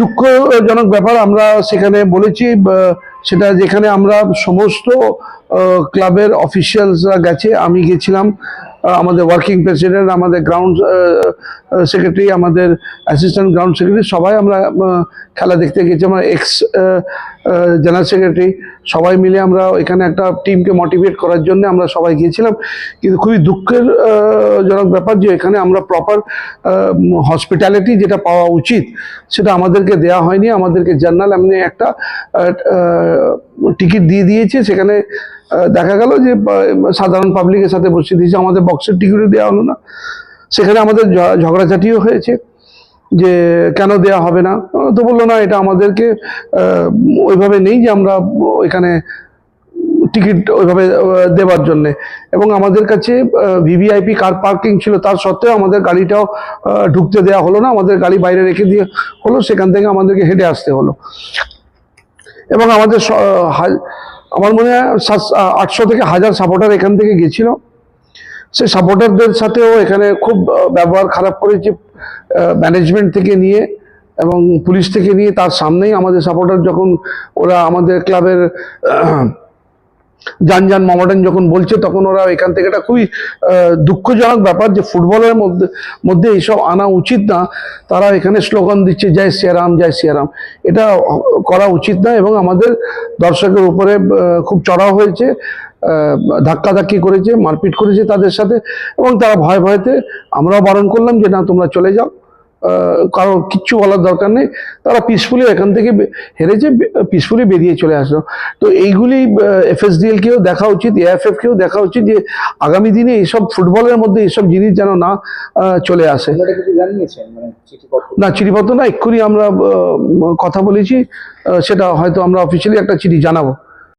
দুঃখজনক ব্যাপার আমরা সেখানে বলেছি সেটা যেখানে আমরা সমস্ত ক্লাবের অফিসিয়ালসরা গেছে আমি গেছিলাম। আমাদের ওয়ার্কিং প্রেসিডেন্ট আমাদের গ্রাউন্ড সেক্রেটারি আমাদের অ্যাসিস্ট্যান্ট গ্রাউন্ড সেক্রেটারি সবাই আমরা খেলা দেখতে গেছি। আমরা এক্স জেনারেল সেক্রেটারি সবাই মিলে আমরা এখানে একটা টিমকে মোটিভেট করার জন্য আমরা সবাই গিয়েছিলাম। কিন্তু খুবই দুঃখের জনক ব্যাপার যে এখানে আমরা প্রপার হসপিটালিটি যেটা পাওয়া উচিত, সেটা আমাদেরকে দেওয়া হয়নি। আমাদেরকে জার্নাল এমনি একটা টিকিট দিয়ে দিয়েছে। সেখানে দেখা গেল যে সাধারণ পাবলিকের সাথে বসিয়ে দিয়েছে। আমাদের বক্সের টিকিটও দেওয়া হলো না। সেখানে আমাদের ঝগড়াঝাটিও হয়েছে যে, কেন দেয়া হবে না? তো বলল, না, এটা আমাদেরকে ওইভাবে নেই যে আমরা এখানে টিকিট ওইভাবে দেওয়ার জন্যে। এবং আমাদের কাছে ভিভিআইপি কার পার্কিং ছিল। তার সত্ত্বেও আমাদের গাড়িটাও ঢুকতে দেওয়া হলো না। আমাদের গাড়ি বাইরে রেখে দিয়ে হলো। সেখান থেকে আমাদেরকে হেঁটে আসতে হলো। এবং আমাদের আমার মনে হয় আটশো থেকে হাজার সাপোর্টার এখান থেকে গেছিল। সে সাপোর্টারদের সাথেও এখানে খুব ব্যবহার খারাপ করেছে ম্যানেজমেন্ট থেকে নিয়ে এবং পুলিশ থেকে নিয়ে তার সামনেই আমাদের সাপোর্টার যখন ওরা আমাদের ক্লাবের যান মামাডান যখন বলছে, তখন ওরা এখান থেকে এটা খুবই দুঃখজনক ব্যাপার যে ফুটবলের মধ্যে মধ্যে এইসব আনা উচিত না। তারা এখানে স্লোগান দিচ্ছে, জয় শ্রীরাম জয় শ্রীরাম এটা করা উচিত না এবং আমাদের দর্শকের উপরে খুব চড়াও হয়েছে ধাক্কাধাক্কি করেছে, মারপিট করেছে তাদের সাথে এবং তারা ভয় ভয়তে আমরাও বারণ করলাম যে, না, তোমরা চলে যাও। কারও কিচ্ছু বলার দরকার নেই। তারা পিসফুলি এখান থেকে হেরেছে পিসফুলি বেরিয়ে চলে আসলো। তো এইগুলি এফএসডিএল কেও দেখা উচিত এএফএফ কেও দেখা উচিত যে আগামী দিনে এইসব ফুটবলের মধ্যে এইসব জিনিস যেন না চলে আসে। মানে না চিঠিপত্র না এক্ষুনি আমরা কথা বলেছি। সেটা হয়তো আমরা অফিসিয়ালি একটা চিঠি জানাব।